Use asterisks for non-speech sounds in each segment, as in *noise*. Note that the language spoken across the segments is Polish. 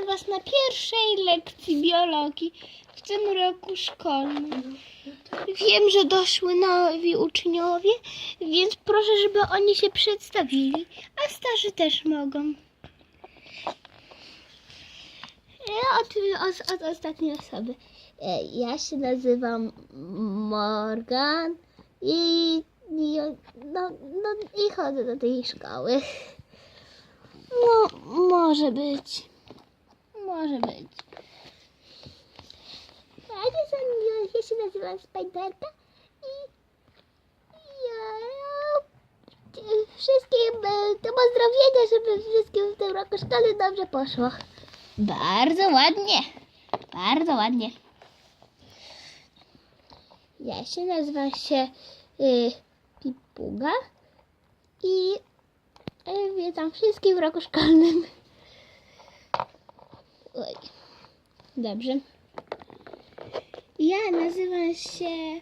Witam Was na pierwszej lekcji biologii w tym roku szkolnym. Wiem, że doszły nowi uczniowie, więc proszę, żeby oni się przedstawili, a starzy też mogą. Od, od, od ostatniej osoby. E, Ja się nazywam Morgan i, i, no, no, i chodzę do tej szkoły. No, może być. Może być. Ja, się ja się nazywam Spiderka i i ja wszystkim e, do pozdrowienia, żeby wszystkim w tym roku szkolnym dobrze poszło. Bardzo ładnie. Bardzo ładnie. Ja się nazywam się y, Pipuga i y, witam wszystkich w roku szkolnym. Oj. Dobrze. Ja nazywam się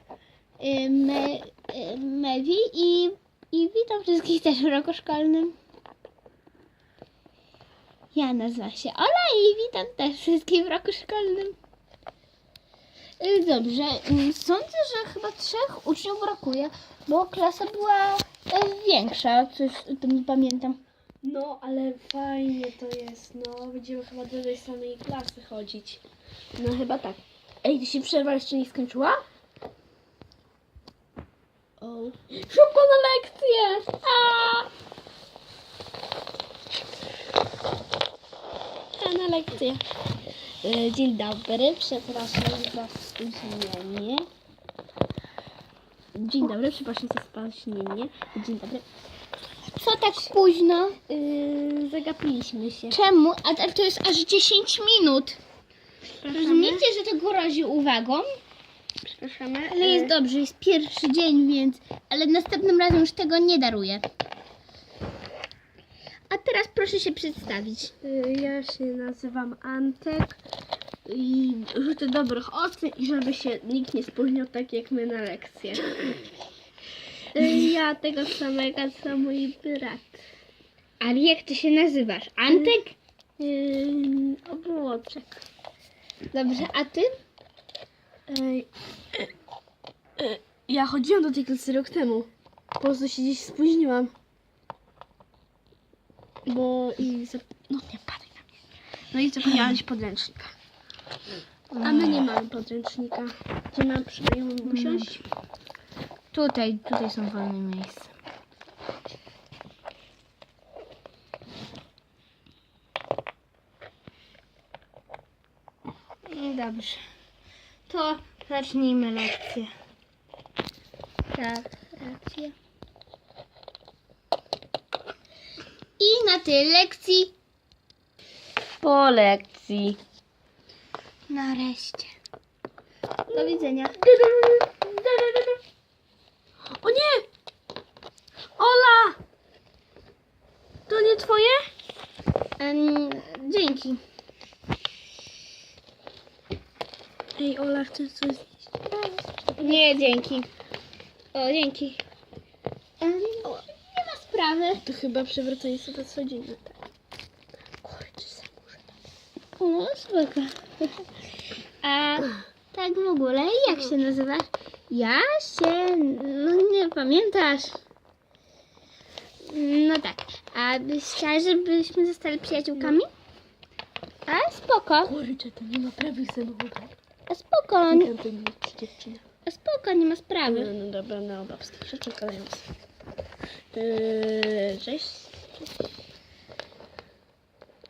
y, Me, y, Mewi i, i witam wszystkich też w roku szkolnym. Ja nazywam się Ola i witam też wszystkich w roku szkolnym. Y, Dobrze, y, sądzę, że chyba trzech uczniów brakuje, bo klasa była y, większa, coś o tym nie pamiętam. No, ale fajnie to jest, no. Będziemy chyba do tej samej klasy chodzić. No chyba tak. Ej, ty się przerwa jeszcze nie skończyła? O. Szybko na lekcję! A! A na lekcję. E, Dzień dobry, przepraszam za spóźnienie. Dzień dobry, przepraszam za spóźnienie. Dzień dobry. Co tak późno? Yy, zagapiliśmy się. Czemu? A tak to jest aż 10 minut. Rozumiecie, że to grozi uwagą? Przepraszamy. Ale jest dobrze, jest pierwszy dzień, więc... Ale następnym razem już tego nie daruję. A teraz proszę się przedstawić. Y, Ja się nazywam Antek i życzę dobrych ocen i żeby się nikt nie spóźnił tak jak my na lekcję. Y, Ja tego samego co mój brat. Ale jak ty się nazywasz? Antek? Yy, obłoczek. Dobrze, a ty? Ej, e, e, ja chodziłam do tej klasy rok temu. Po prostu się gdzieś spóźniłam. Bo i... Zap... No nie padaj na mnie. No i zapomniałam gdzieś podręcznika. A my nie mamy podręcznika. Gdzie mam przynajmniej usiąść? Tutaj, tutaj są wolne miejsca. Dobrze. To zacznijmy lekcję. Tak, racja. I na tej lekcji Po lekcji. nareszcie. Do widzenia. O nie! Ola! To nie twoje? Em, dzięki. Ej, Ola, chcesz coś zjeść? Nie, dzięki. O, dzięki. Em, nie ma sprawy. To chyba przewracanie sobie codziennie. Tak. Kurczę, za muszę. No, spoko. A tak w ogóle, jak się nazywasz? Ja się... No nie pamiętasz. No tak. A byś chciała, żebyśmy zostali przyjaciółkami? A spoko. Kurczę, to nie ma prawych samochodów. A spoko. Nie to nie jest dziewczyna. A spoko, nie ma No, sprawy. no dobra, no babskich rzeczy kolejny. Yy, cześć.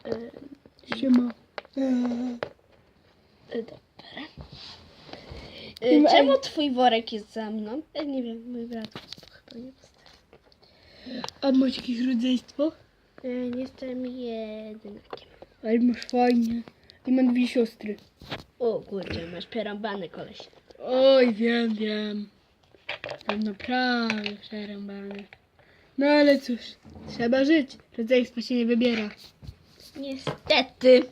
Yy, Siema. yy, dobra. Yy, czemu twój worek jest za mną? Ja nie wiem, mój brat chyba nie postawił. A masz jakieś rodzeństwo? Yy, jestem jedynakiem. Ale masz fajnie. I mam dwie siostry. O kurczę, masz przerąbane koleś. Oj, wiem, wiem. Mam naprawdę przerąbane. No ale cóż, trzeba żyć. Rodzeństwo się nie wybiera. Niestety.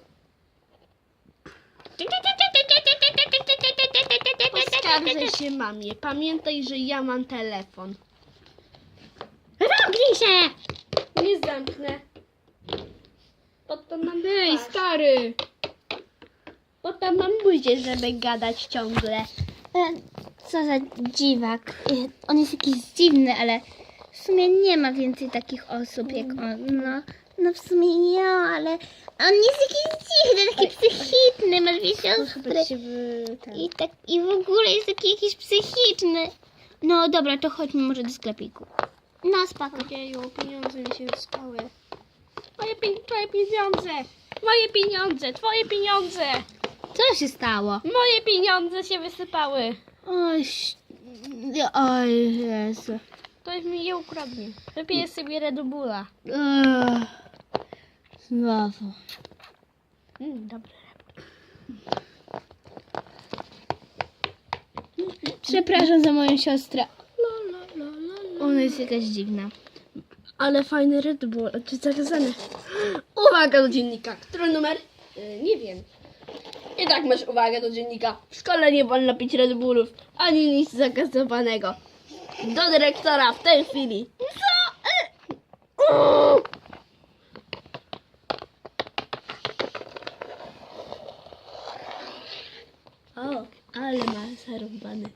Poskarżę się mamie. Pamiętaj, że ja mam telefon. Zamknij się! Nie zamknę. Po to mam Ej, twarz. stary! Po to mam buzię, żeby gadać ciągle. E, Co za dziwak. E, On jest jakiś dziwny, ale w sumie nie ma więcej takich osób jak on. No, no w sumie nie, ale on jest jakiś dziwny, taki psychiczny, ma dwie siostry. I tak, i w ogóle jest taki jakiś psychiczny. No dobra, to chodźmy może do sklepiku. No spoko. Ojeju, pieniądze mi się wystały. Moje, pie- twoje pieniądze! Moje pieniądze! Twoje pieniądze! Co się stało? Moje pieniądze się wysypały! Oj, oj Jezu. Ktoś mi je ukradnie. Wypiję sobie Red Bulla. Znowu. Mm, dobra. Przepraszam za moją siostrę. Ona jest jakaś dziwna. Ale fajny Red Bull, czy zakazany? Uwaga do dziennika. Który numer? Yy, nie wiem. I tak masz uwagę do dziennika. W szkole nie wolno pić Red Bullów, ani nic zagazowanego. Do dyrektora w tej chwili. Co? Yy. O, ale ma zarąbany.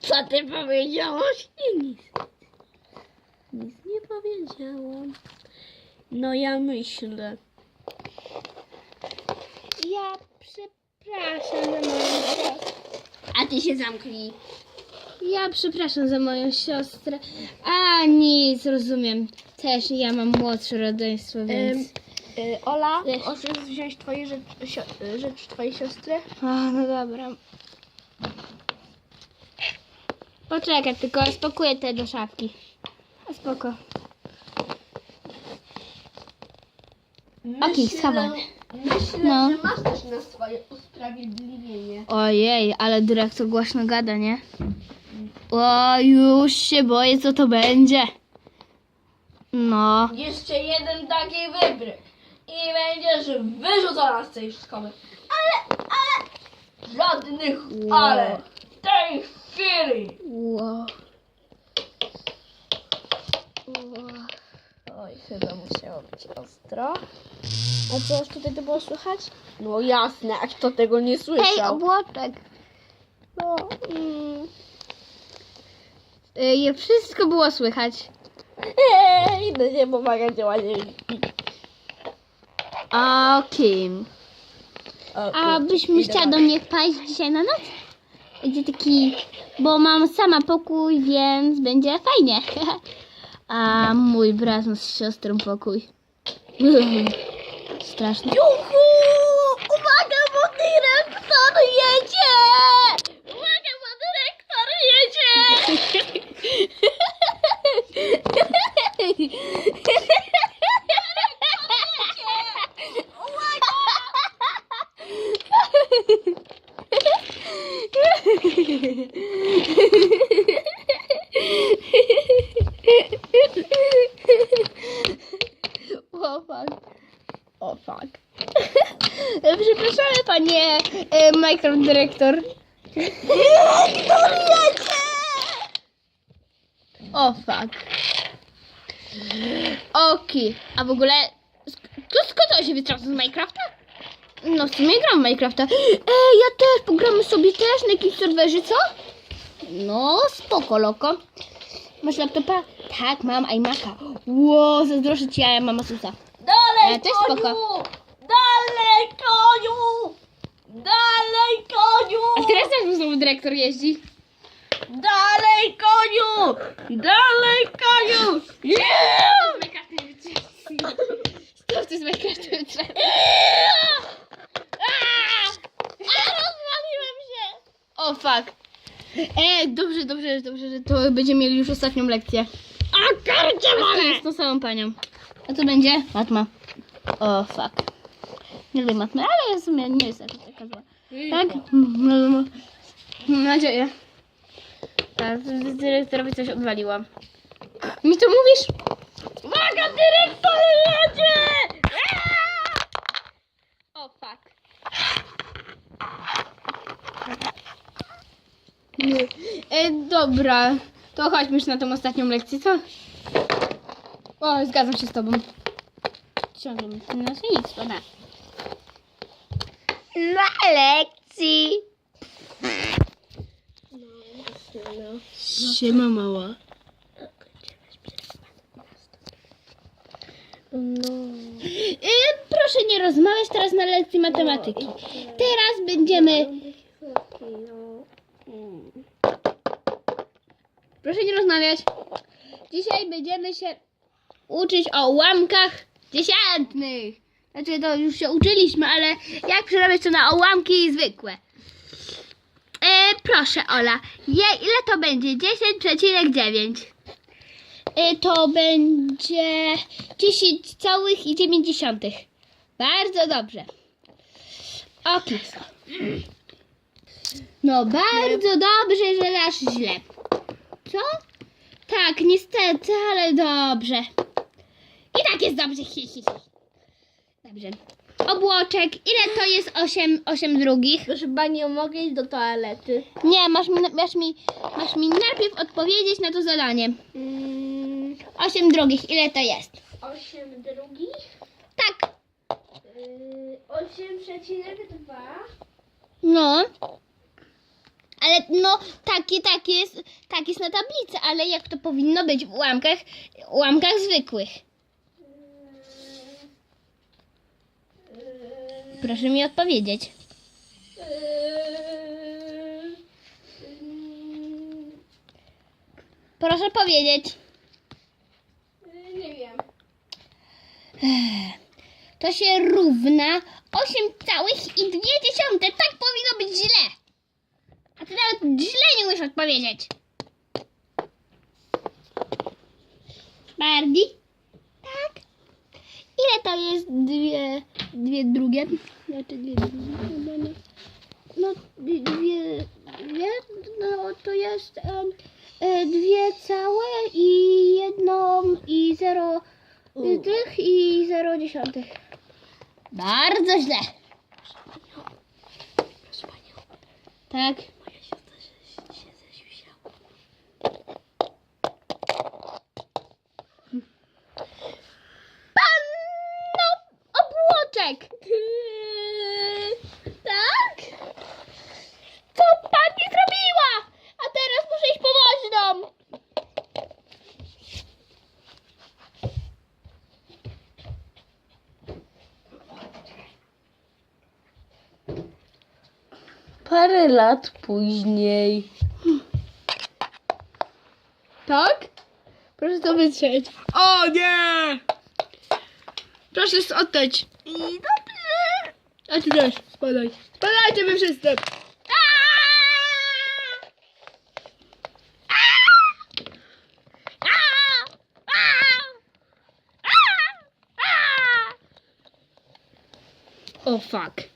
Co ty powiedziałaś? I nic. Nic nie powiedziałam. No ja myślę. Ja przepraszam za moją siostrę. A ty się zamknij. Ja przepraszam za moją siostrę. A nic, rozumiem. Też ja mam młodsze rodzeństwo, więc... y, Ola, Wiesz. możesz wziąć twoje rzecz, sio- y, rzecz twojej siostry? A, no dobra. Poczekaj, tylko spakuję te do szafki. Spoko. Okej, schowamy. Myślę, No. że masz też na swoje usprawiedliwienie. Ojej, ale dyrektor głośno gada, nie? O, już się boję, co to będzie. No. Jeszcze jeden taki wybryk i będziesz wyrzucona z tej szkoły. Ale, ale, żadnych ale. W tej chwili. Wow. Oj, chyba musiało być ostro. A co już tutaj to było słychać? No jasne, a kto tego nie Hej, słyszał? obłoczek. No, mm. Y, wszystko było słychać. Ej, idę się pomagać działanie. O kim? A byśmy chciała do mnie wpaść dzisiaj na noc? Będzie taki, bo mam sama pokój, więc będzie fajnie. *laughs* A mój brat ma z siostrą pokój. *laughs* Strasznie. Juhu! Uwaga, bo dyrektor jedzie! Uwaga, bo dyrektor jedzie! O *laughs* fuck. O fuck. Przepraszamy panie e, Minecraft dyrektor. Dyrektor jedzie! O fuck. Okej. A w ogóle sk- to skąd on się wytrąca z Minecrafta? No w sumie gram w Minecrafta. Ej, ja też, pogramy sobie też na jakimś serwerze, co? No, spoko, loko. Masz laptopa? Tak, mam iMac'a. Ło, zazdroszczę ci, a ja mam Asusa. Dalej, Ja też koniu! spoko. Dalej, koniu! Dalej, koniu! A teraz jak znowu dyrektor jeździ? Dalej, koniu! Dalej, koniu! Yeah! Co ty z Minecraftem wytrzeba? A, rozwaliłem się! O fuck. E, dobrze, dobrze, dobrze, że to będziemy mieli już ostatnią lekcję. A karcie to mamy! jest tą samą panią. A to będzie? Matma. O fuck. Nie lubię matmy, ale w sumie nie jest jakaś Tak? No, no, no. Mam nadzieję. Tak, dyrektorowi coś odwaliłam. Mi to mówisz? Uwaga, dyrektor jedzie! O fuck. E, dobra, to chodźmy już na tą ostatnią lekcję, co? O, zgadzam się z tobą. ciągle na nic spada. Na lekcji. No, no. Siema mała. No. Y, proszę nie rozmawiać teraz na lekcji matematyki. Teraz będziemy. Proszę nie rozmawiać. Dzisiaj będziemy się uczyć o ułamkach dziesiętnych. Znaczy to już się uczyliśmy, ale jak przerabiać to na ułamki zwykłe. E, proszę Ola, je, ile to będzie? 10,9. E, to będzie 10,9. Bardzo dobrze. Okej. No bardzo dobrze, że dasz źle. Co? Tak, niestety, ale dobrze. I tak jest dobrze. Hi, hi, hi. Dobrze. Obłoczek, ile to jest 8, 8 drugich? Proszę panią, mogę iść do toalety? Nie, masz mi, masz, mi, masz mi najpierw odpowiedzieć na to zadanie. Mm, 8 drugich, ile to jest? 8 drugich? Tak. Yy, 8,2? No. Ale no, takie, takie jest, tak jest na tablicy, ale jak to powinno być w ułamkach, ułamkach zwykłych? Proszę mi odpowiedzieć. Proszę powiedzieć. Nie wiem. To się równa 8,2. Tak powinno być źle. A ty nawet źle nie umiesz odpowiedzieć. Bardi? Tak. Ile to jest dwie, dwie drugie? Znaczy dwie drugie. no. Dwie, dwie, no to jest e, dwie całe i jedną i zero U. tych i zero dziesiątych. Bardzo źle. Tak. moja siostra się, się zeziusiała. Panno obłoczek. Tak? Co pani zrobiła? A teraz muszę iść po woźną. Parę lat później. Tak? Proszę to wytrzeć. O nie! Proszę oddać. I dobrze. A ty też, spadaj. Spadajcie wy wszyscy. O fuck.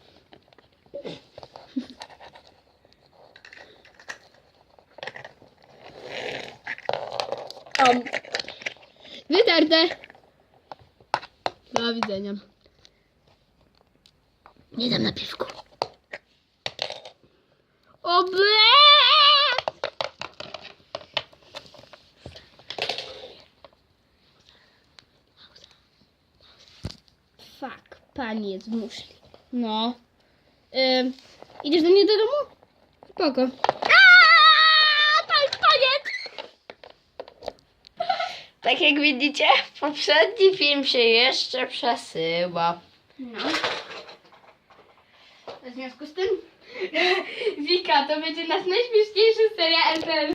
Um, Wytarte. Do widzenia. Nie dam na piwku. O ble! Fuck, pani jest w muszli. No. Ym, idziesz do mnie do domu? Spoko. Aaaa, to jest koniec. Tak jak widzicie, *laughs* poprzedni film się jeszcze przesyła. No. W związku z tym, *laughs* Wika, to będzie nasz najśmieszniejszy seria RTL.